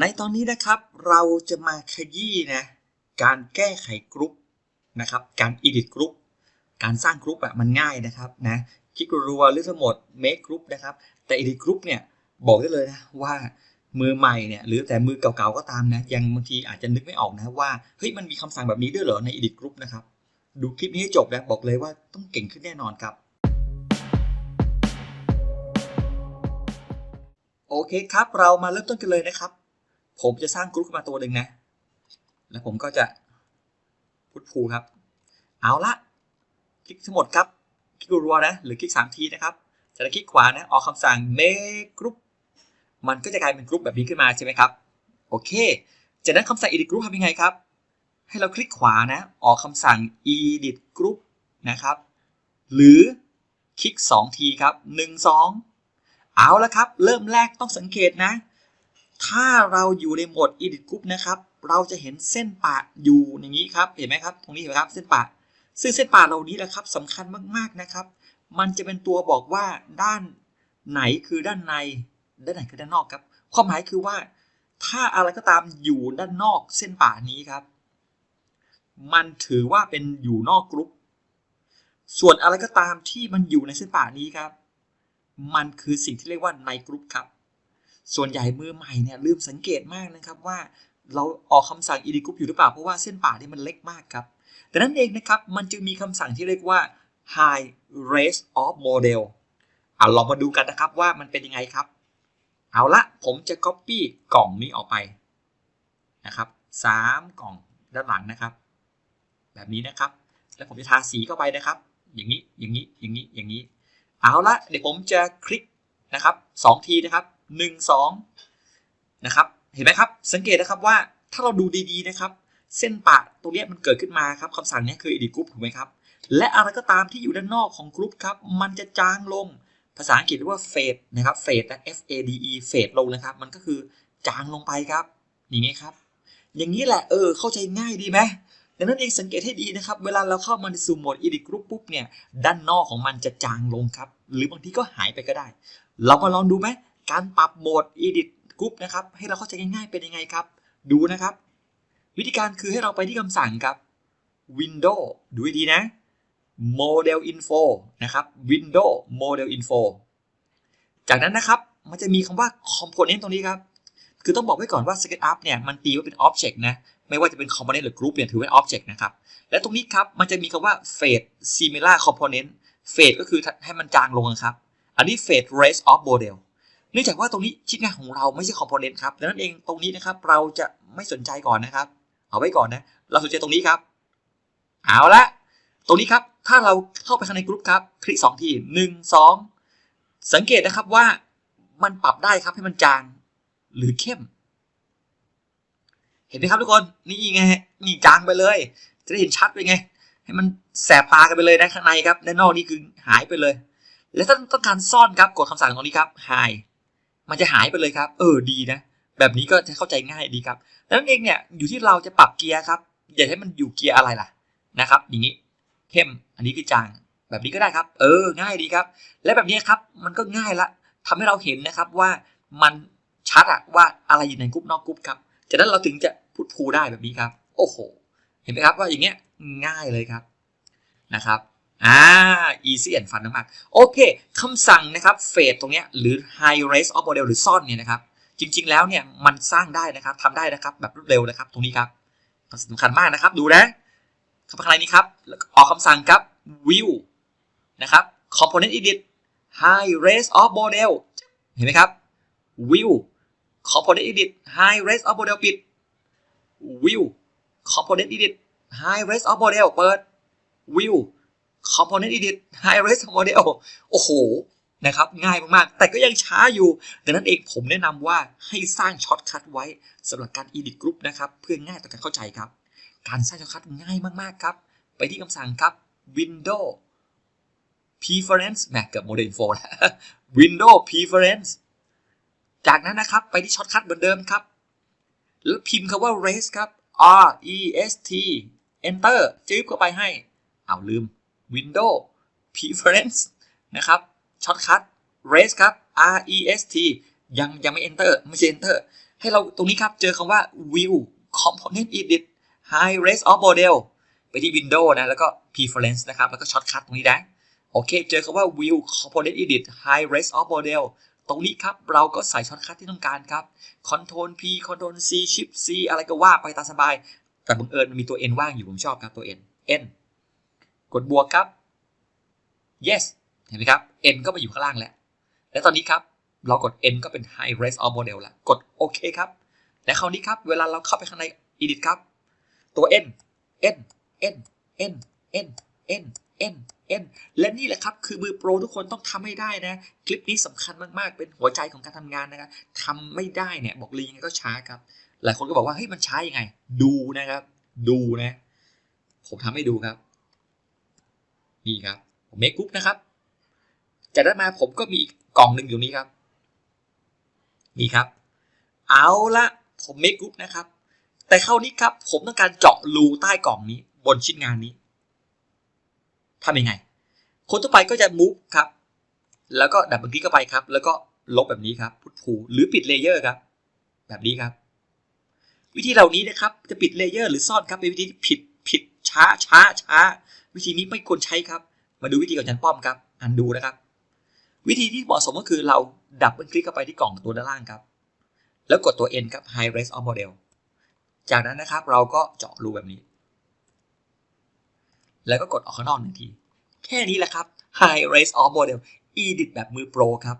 ในตอนนี้นะครับเราจะมาขยี้นะการแก้ไขกรุ๊ปนะครับ การ edit กรุ๊ปการสร้างกรุ๊ปอะมันง่ายนะครับนะคลิกรัวหรือทั้งหมด make กรุ๊ปนะครับแต่ edit กรุ๊ปเนี่ยบอกได้เลยนะว่ามือใหม่เนี่ยหรือแต่มือเก่าๆก็ตามนะยังบางทีอาจจะนึกไม่ออกนะว่าเฮ้ยมันมีคำสั่งแบบนี้ด้วยเหรอใน edit กรุ๊ปนะครับดูคลิปนี้ให้จบนะบอกเลยว่าต้องเก่งขึ้นแน่นอนครับโอเคครับ เรามาเริ่มต้นกันเลยนะครับ ผมจะสร้างกรุ๊ปขึ้นมาตัวหนึ่งนะ แล้วผมก็จะพุทพูครับ เอาละคลิกทั้งหมดครับ คลิกรัวๆนะ หรือคลิก 3 ทีนะครับ จะได้คลิกขวานะ ออกคำสั่ง make group มันก็จะกลายเป็นกรุ๊ปแบบนี้ขึ้นมาใช่ไหมครับ โอเค จากนั้นคำสั่ง edit group ทำยังไงครับ ให้เราคลิกขวานะ ออกคำสั่ง edit group นะครับ หรือคลิก 2 ทีครับ 1 2 เอาละครับ เริ่มแรกต้องสังเกตนะ ถ้าเราอยู่ในโหมด edit group นะครับ เราจะเห็นเส้นปะอยู่อย่างนี้ครับ เห็นไหมครับ ตรงนี้เห็นไหมครับ เส้นปะ ซึ่งเส้นปะเหล่านี้แหละครับสำคัญมากๆนะครับ มันจะเป็นตัวบอกว่าด้านไหนคือด้านใน ด้านไหนคือด้านนอกครับ ความหมายคือว่า ถ้าอะไรก็ตามอยู่ด้านนอกเส้นปะนี้ครับ มันถือว่าเป็นอยู่นอกกรุ๊ป ส่วนอะไรก็ตามที่มันอยู่ในเส้นปะนี้ครับ มันคือสิ่งที่เรียกว่าในกรุ๊ปครับ ส่วนใหญ่มือใหม่เนี่ยลืมสังเกตมากนะครับว่าเราออกคำสั่ง edit group อยู่หรือเปล่า เพราะว่าเส้นป่านี่มันเล็กมากครับแต่นั้นเองนะครับมันจึงมีคำสั่งที่เรียกว่า high race of model เอาลองมาดูกันนะครับว่ามันเป็นยังไงครับ เอาละผมจะ copy กล่องนี้ออกไปนะครับสามกล่องด้านหลังนะครับ แบบนี้นะครับ แล้วผมจะทาสีเข้าไปนะครับ อย่างนี้อย่างนี้อย่างนี้อย่างนี้ เอาละเดี๋ยวผมจะคลิกนะครับสองทีนะครับ หนึ่งสองนะครับเห็นไหมครับ สังเกตนะครับว่าถ้าเราดูดีๆนะครับ เส้นปะตรงนี้มันเกิดขึ้นมาครับคำสั่งนี้คือ edit group ถูกไหมครับ และอะไรก็ตามที่อยู่ด้านนอกของกรุ๊ปครับมันจะจางลงภาษาอังกฤษเรียกว่า fade นะครับ fade นะ F A D E fade ลงนะครับ มันก็คือจางลงไปครับอย่างนี้ครับ อย่างนี้แหละเออเข้าใจง่ายดีไหมดังนั้นเองสังเกตให้ดีนะครับ เวลาเราเข้ามาในสู่โหมด edit group ปุ๊บเนี่ย ด้านนอกของมันจะจางลงครับ หรือบางทีก็หายไปก็ได้ เรามาลองดูไหม การปรับโหมด edit group นะครับให้เราเข้าใจง่ายๆเป็นยังไงครับ ดูนะครับ วิธีการคือให้เราไปที่คำสั่งครับ window ดูให้ดีนะ model info นะครับ window model info จากนั้นนะครับมันจะมีคำว่า component ตรงนี้ครับ คือต้องบอกไว้ก่อนว่า SketchUp เนี่ยมันตีว่าเป็น object นะไม่ว่าจะเป็น component หรือ group เนี่ยถือเป็น object นะครับ และตรงนี้ครับมันจะมีคำว่า fade similar component fade ก็คือให้มันจางลงครับ อันนี้ fade race of model เนื่องจากว่าตรงนี้ชิ้นงานของเราไม่ใช่ component ครับดังนั้นเองตรงนี้นะครับเราจะไม่สนใจก่อนนะครับ เอาไว้ก่อนนะ เราสนใจตรงนี้ครับ เอาละตรงนี้ครับถ้าเราเข้าไปข้างในกรุ๊ปครับ คลิก2ที1 2สังเกตนะครับว่ามันปรับได้ครับให้มันจางหรือเข้ม เห็นไหมครับทุกคนนี่ไงนี่จางไปเลย จะได้เห็นชัดไปไง ให้มันแสบตากันไปเลยนะข้างในครับด้านนอกนี่คือหายไปเลย และถ้าต้องการซ่อนครับกดคำสั่งตรงนี้ครับ hide มันจะหายไปเลยครับ เออดีนะ แบบนี้ก็จะเข้าใจง่ายดีครับดังนั้นเองเนี่ยอยู่ที่เราจะปรับเกียร์ครับอยากให้มันอยู่เกียร์อะไรล่ะนะครับ อย่างนี้เข้มอันนี้คือจางแบบนี้ก็ได้ครับ เออ ง่ายดีครับ และแบบนี้ครับมันก็ง่ายละทำให้เราเห็นนะครับว่ามันชัดอะว่าอะไรอยู่ในกรุ๊ปนอกกรุ๊ปครับจากนั้นเราถึงจะพูดพูได้แบบนี้ครับ โอ้โห เห็นไหมครับว่าอย่างเงี้ยง่ายเลยครับนะครับ อ่า easy and fun มากโอเคคำสั่งนะครับเฟดตรงเนี้ยหรือ high race of model หรือซ่อนเนี่ยนะครับ จริง ๆ แล้วเนี่ยมันสร้างได้นะครับทำได้นะครับแบบรวดเร็วนะครับ ตรงนี้ครับสำคัญมากนะครับ ดูนะคำอะไรนี้ครับ ออกคำสั่งครับ view นะครับ component edit high race of model เห็นไหมครับ view component edit high race of model ปิด view component edit high race of model เปิด view component edit high res model โอ้โหนะครับง่ายมากๆ แต่ก็ยังช้าอยู่ ดังนั้นเองผมแนะนำว่าให้สร้างช็อตคัทไว้สำหรับการ edit group นะครับ เพื่อง่ายต่อการเข้าใจครับ การสร้างช็อตคัทง่ายมากๆครับ ไปที่คำสั่งครับ window preference แหมเกือบ model info แล้ว window preference จากนั้นนะครับไปที่ช็อตคัทเหมือนเดิมครับ แล้วพิมพ์คำว่า race ครับ r e s t enter จืบเข้าไปให้ เอาลืม Window Preference นะครับช็อตคัท Race ครับ R E S T ยังยังไม่ Enter ไม่ใช่ Enter ให้เราตรงนี้ครับ เจอคำว่า view component edit high res of model ไปที่ window นะ แล้วก็ preference นะครับ แล้วก็ shortcut ตรงนี้นะโอเค เจอคำว่า view component edit high res of model ตรงนี้ครับ เราก็ใส่ shortcut ที่ต้องการครับ control p control c shift c อะไรก็ว่าไปตามสบาย แต่บังเอิญมันมีตัว n ว่างอยู่ ผมชอบครับตัว n n กดบวกครับ yes เห็นไหมครับ n ก็มาอยู่ข้างล่างแล้ว และตอนนี้ครับ เรากด n ก็เป็น high res of model แล้ว กดโอเคครับ และคราวนี้ครับ เวลาเราเข้าไปข้างใน edit ครับ ตัว n n n n n n n n และนี่แหละครับ คือมือโปรทุกคนต้องทำให้ได้นะ คลิปนี้สำคัญมากๆ เป็นหัวใจของการทำงานนะครับทำไม่ได้เนี่ย บอกเลยยังไงก็ช้าครับ หลายคนก็บอกว่า เฮ้ย มันช้ายังไง ดูนะครับ ดูนะ ผมทำให้ดูครับ นี่ครับผมเมคกุ๊กนะครับ จากนั้นมาผมก็มีกล่องหนึ่งอยู่นี้ครับ นี่ครับ เอาละผมเมคกุ๊กนะครับ แต่คราวนี้ครับ ผมต้องการเจาะรูใต้กล่องนี้ บนชิ้นงานนี้ทำยังไง คนทั่วไปก็จะ move ครับ แล้วก็ดับเบิลคลิกเข้าไปครับ แล้วก็ลบแบบนี้ครับพุทพูหรือปิดเลเยอร์ครับ แบบนี้ครับ วิธีเหล่านี้นะครับ จะปิดเลเยอร์หรือซ่อนครับเป็นวิธีที่ผิด ผิดช้าช้าช้าวิธีนี้ไม่ควรใช้ครับ มาดูวิธีของอาจันป้อมครับอันดูนะครับ วิธีที่เหมาะสมก็คือเราดับเบิลคลิกเข้าไปที่กล่องตัวด้านล่างครับ แล้วกดตัว N ครับ High Res of Model จากนั้นนะครับเราก็เจาะรูแบบนี้ แล้วก็กดออกข้างนอกหนึ่งที แค่นี้แหละครับ High Res of Model Edit แบบมือโปรครับ